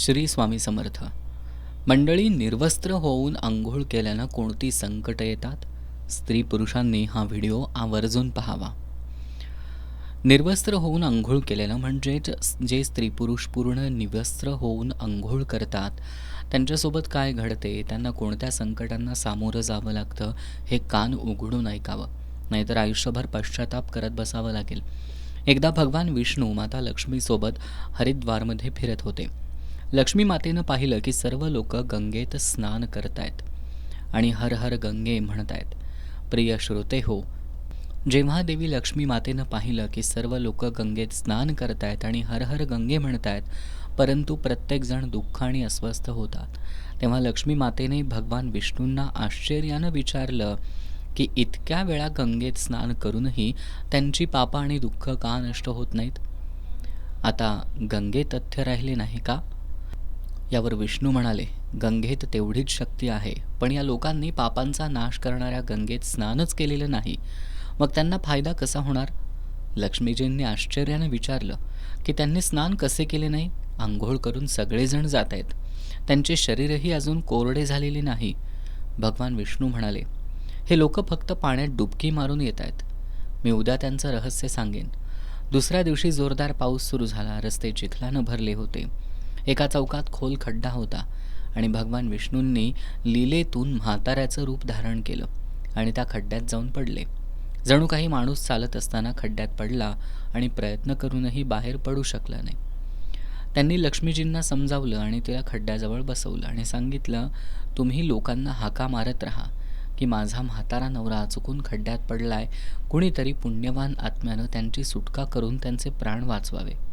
श्री स्वामी समर्थ. मंडळी निर्वस्त्र होऊन आंघोळ केल्यानं कोणती संकटं येतात? स्त्री पुरुषांनी हा व्हिडिओ आवर्जून पाहावा. निर्वस्त्र होऊन आंघोळ केलेलं म्हणजेच जे स्त्री पुरुष पूर्ण निवस्त्र होऊन आंघोळ करतात त्यांच्यासोबत काय घडते? त्यांना कोणत्या संकटांना सामोरं जावं लागतं? हे कान उघडून ऐकावं. नाहीतर आयुष्यभर पश्चाताप करत बसावं लागेल. एकदा भगवान विष्णू माता लक्ष्मीसोबत हरिद्वारमध्ये फिरत होते. लक्ष्मी मातेनं पाहिलं की सर्व लोक गंगेत स्नान करतायत आणि हर हर गंगे म्हणतायत. प्रिय श्रोते हो जेव्हा देवी लक्ष्मी मातेनं पाहिलं की सर्व लोक गंगेत स्नान करतायत आणि हर हर गंगे म्हणतायत परंतु प्रत्येकजण दुःख आणि अस्वस्थ होतात तेव्हा लक्ष्मी मातेने भगवान विष्णूंना आश्चर्यानं विचारलं की इतक्या वेळा गंगेत स्नान करूनही त्यांची पापा आणि दुःख का नष्ट होत नाहीत? आता गंगे तथ्य राहिले नाही का? यावर विष्णू म्हणाले गंगेत तेवढीच शक्ती आहे पण या लोकांनी पापांचा नाश करणाऱ्या गंगेत स्नानच केलेलं नाही. मग त्यांना फायदा कसा होणार? लक्ष्मीजींनी आश्चर्याने विचारलं की त्यांनी स्नान कसे केले नाही? आंघोळ करून सगळेजण जात आहेत. त्यांचे शरीरही अजून कोरडे झालेले नाही. भगवान विष्णू म्हणाले हे लोक फक्त पाण्यात डुबकी मारून येत आहेत. मी उद्या त्यांचं रहस्य सांगेन. दुसऱ्या दिवशी जोरदार पाऊस सुरू झाला रस्ते चिखलानं भरले होते. एका चौकात खोल खड्डा होता आणि भगवान विष्णूंनी लीलेतून म्हाताऱ्याचं रूप धारण केलं आणि त्या खड्ड्यात जाऊन पडले. जणू काही माणूस चालत असताना खड्ड्यात पडला आणि प्रयत्न करूनही बाहेर पडू शकला नाही. त्यांनी लक्ष्मीजींना समजावलं आणि तिला खड्ड्याजवळ बसवलं आणि सांगितलं तुम्ही लोकांना हाका मारत राहा की माझा म्हातारा नवरा चुकून खड्ड्यात पडलाय कुणीतरी पुण्यवान आत्म्यानं त्यांची सुटका करून त्यांचे प्राण वाचवावे.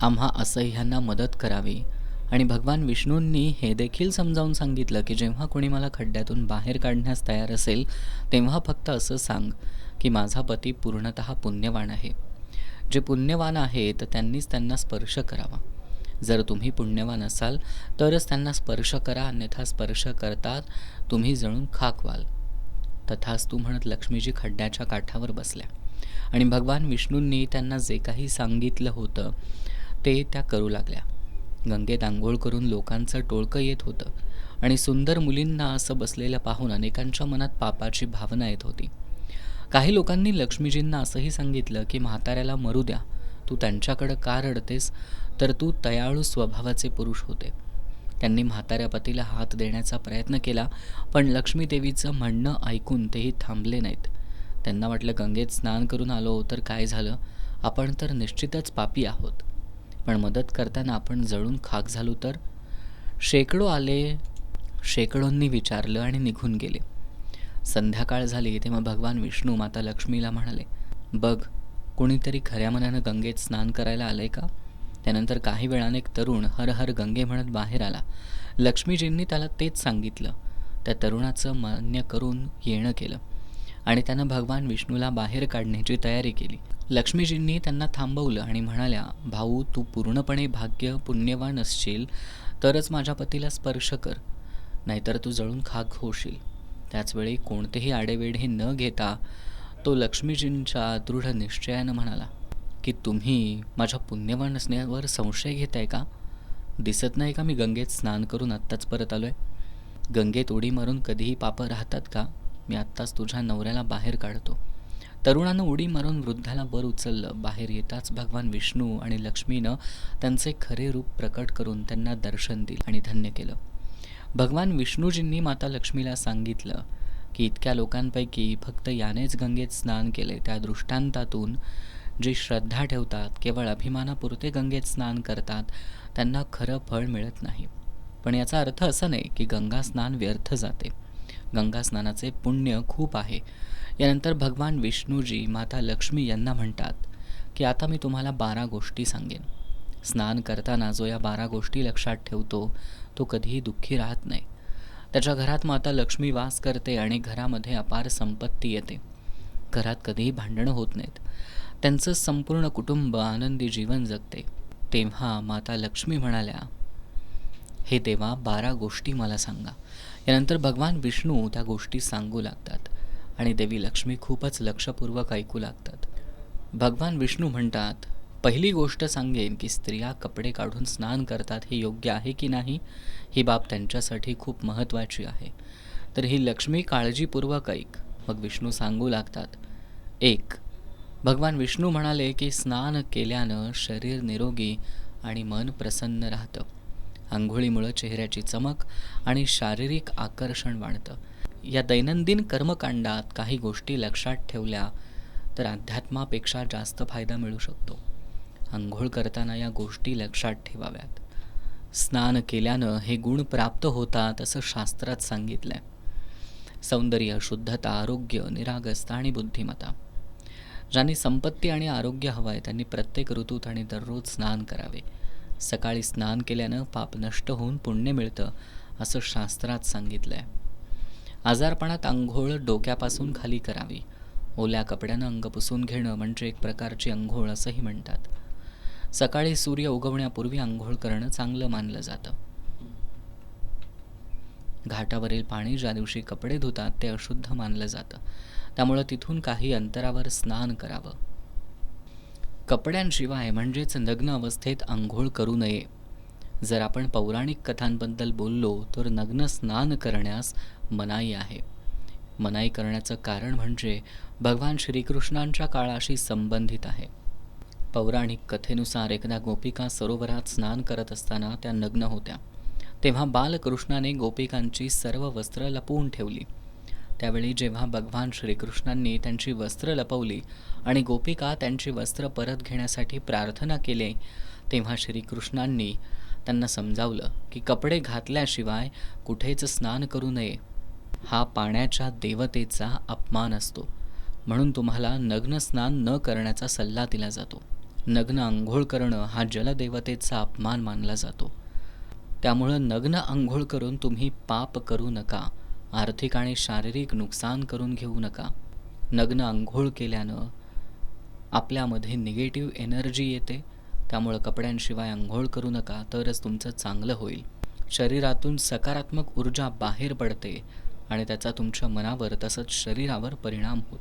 आम्हा असह्यांना मदत करावी. आणि भगवान विष्णूंनी हे देखील समजावून सांगितलं की जेव्हा कोणी मला खड्ड्यातून बाहेर काढण्यास तयार असेल तेव्हा फक्त असं सांग की माझा पती पूर्णत पुण्यवान आहे. जे पुण्यवान आहेत त्यांनीच त्यांना स्पर्श करावा. जर तुम्ही पुण्यवान असाल तरच त्यांना स्पर्श करा अन्यथा स्पर्श करतात तुम्ही जळून खाक व्हाल तथाच तू म्हणत लक्ष्मीजी खड्ड्याच्या काठावर बसल्या. आणि भगवान विष्णूंनी त्यांना जे काही सांगितलं होतं ते त्या करू लागल्या. गंगेत आंघोळ करून लोकांचं टोळकं येत होतं आणि सुंदर मुलींना असं बसलेलं पाहून अनेकांच्या मनात पापाची भावना येत होती. काही लोकांनी लक्ष्मीजींना असंही सांगितलं की म्हाताऱ्याला मरू द्या. तू त्यांच्याकडं का रडतेस? तर तू तयाळू स्वभावाचे पुरुष होते. त्यांनी म्हाताऱ्या पतीला हात देण्याचा प्रयत्न केला पण लक्ष्मीदेवीचं म्हणणं ऐकून तेही थांबले नाहीत. त्यांना वाटलं गंगेत स्नान करून आलो तर काय झालं? आपण तर निश्चितच पापी आहोत. पण मदत करताना आपण जळून खाक झालो तर? शेकडो आले शेकडोंनी विचारलं आणि निघून गेले. संध्याकाळ झाली तेव्हा भगवान विष्णू माता लक्ष्मीला म्हणाले बघ कोणीतरी खऱ्या मनानं गंगेत स्नान करायला आलंय का? त्यानंतर काही वेळाने एक तरुण हर हर गंगे म्हणत बाहेर आला. लक्ष्मीजींनी त्याला तेच सांगितलं. त्या तरुणाचं मान्य करून येणं केलं आणि त्यानं भगवान विष्णूला बाहेर काढण्याची तयारी केली. लक्ष्मीजींनी त्यांना थांबवलं आणि म्हणाल्या भाऊ तू पूर्णपणे भाग्य पुण्यवान असशील तरच माझ्या पतीला स्पर्श कर नाहीतर तू जळून खाक होशील. त्याचवेळी कोणतेही आडेवेढे न घेता तो लक्ष्मीजींच्या दृढ निश्चयानं म्हणाला की तुम्ही माझ्या पुण्यवान असण्यावर संशय घेताय का? दिसत नाही का मी गंगेत स्नान करून आत्ताच परत आलो आहे गंगेत उडी मारून कधीही पापं राहतात का? मी आत्ताच तुझ्या नवऱ्याला बाहेर काढतो. तरुणानं उडी मारून वृद्धाला वर उचललं. बाहेर येताच भगवान विष्णू आणि लक्ष्मीनं त्यांचे खरे रूप प्रकट करून त्यांना दर्शन दिलं आणि धन्य केलं. भगवान विष्णूजींनी माता लक्ष्मीला सांगितलं की इतक्या लोकांपैकी फक्त यानेच गंगेत स्नान केले. त्या दृष्टांतातून जे श्रद्धा ठेवतात केवळ अभिमानापुरते गंगेत स्नान करतात त्यांना खरं फळ मिळत नाही. पण याचा अर्थ असा नाही की गंगा स्नान व्यर्थ जाते. गंगास्नानाचे पुण्य खूप आहे. यानंतर भगवान विष्णूजी माता लक्ष्मी यांना म्हणतात की आता मी तुम्हाला बारा गोष्टी सांगेन. स्नान करताना जो या बारा गोष्टी लक्षात ठेवतो तो कधीही दुःखी राहत नाही. त्याच्या घरात माता लक्ष्मी वास करते आणि घरामध्ये अपार संपत्ती येते. घरात कधीही भांडणं होत नाहीत. त्यांचं संपूर्ण कुटुंब आनंदी जीवन जगते. तेव्हा माता लक्ष्मी म्हणाल्या हे देवा बारा गोष्टी मला सांगा. यानंतर भगवान विष्णू त्या गोष्टी सांगू लागतात आणि देवी लक्ष्मी खूपच लक्षपूर्वक ऐकू लागतात. भगवान विष्णू म्हणतात पहिली गोष्ट सांगेन की स्त्रिया कपडे काढून स्नान करतात हे योग्य आहे की नाही? ही बाब त्यांच्यासाठी खूप महत्त्वाची आहे. तर ही लक्ष्मी काळजीपूर्वक ऐक. मग विष्णू सांगू लागतात एक भगवान विष्णू म्हणाले की स्नान केल्यानं शरीर निरोगी आणि मन प्रसन्न राहतं. आंघोळीमुळं चेहऱ्याची चमक आणि शारीरिक आकर्षण वाढतं. या दैनंदिन कर्मकांडात काही गोष्टी लक्षात ठेवल्या तर अध्यात्मापेक्षा जास्त फायदा मिळू शकतो. आंघोळ करताना या गोष्टी लक्षात ठेवाव्यात. स्नान केल्यानं हे गुण प्राप्त होतात असं शास्त्रात सांगितलंय. सौंदर्य शुद्धता आरोग्य निरागसता आणि बुद्धिमत्ता. ज्यांनी संपत्ती आणि आरोग्य हवं आहे त्यांनी प्रत्येक ऋतूत आणि दररोज स्नान करावे. सकाळी स्नान केल्यानं पाप नष्ट होऊन पुण्य मिळतं असं शास्त्रात सांगितलं आहे आजारपणात आंघोळ डोक्यापासून खाली करावी. ओल्या कपड्यानं अंग पुसून घेणं म्हणजे एक प्रकारची अंघोळ असंही म्हणतात. सकाळी सूर्य उगवण्यापूर्वी आंघोळ करणं चांगलं मानलं जातं. घाटावरील पाणी ज्या दिवशी कपडे धुतात ते अशुद्ध मानलं जातं. त्यामुळं तिथून काही अंतरावर स्नान करावं. कपड्यांशिवाय म्हणजेच नग्न अवस्थेत आंघोळ करू नये. जर आपण पौराणिक कथांबद्दल बोललो तर नग्न स्नान करण्यास मनाई आहे. मनाई करण्याचं कारण म्हणजे भगवान श्रीकृष्णांच्या काळाशी संबंधित आहे. पौराणिक कथेनुसार एकदा गोपिका सरोवरात स्नान करत असताना त्या नग्न होत्या. तेव्हा बालकृष्णाने गोपिकांची सर्व वस्त्र लपवून ठेवली. त्यावेळी जेव्हा भगवान श्रीकृष्णांनी त्यांची वस्त्र लपवली आणि गोपिका त्यांची वस्त्र परत घेण्यासाठी प्रार्थना केले तेव्हा श्रीकृष्णांनी त्यांना समजावलं की कपडे घातल्याशिवाय कुठेच स्नान करू नये. हा पाण्याच्या देवतेचा अपमान असतो. म्हणून तुम्हाला नग्न स्नान न करण्याचा सल्ला दिला जातो. नग्न आंघोळ करणं हा जलदेवतेचा अपमान मानला जातो. त्यामुळं नग्न आंघोळ करून तुम्ही पाप करू नका. आर्थिक आणि शारीरिक नुकसान करून घेऊ नका. नग्न आंघोळ केल्यानं आपल्यामध्ये निगेटिव्ह एनर्जी येते. त्यामुळं कपड्यांशिवाय आंघोळ करू नका तरच तुमचं चांगलं होईल. शरीरातून सकारात्मक ऊर्जा बाहेर पडते आणि त्याचा तुमच्या मनावर तसंच शरीरावर परिणाम होतो.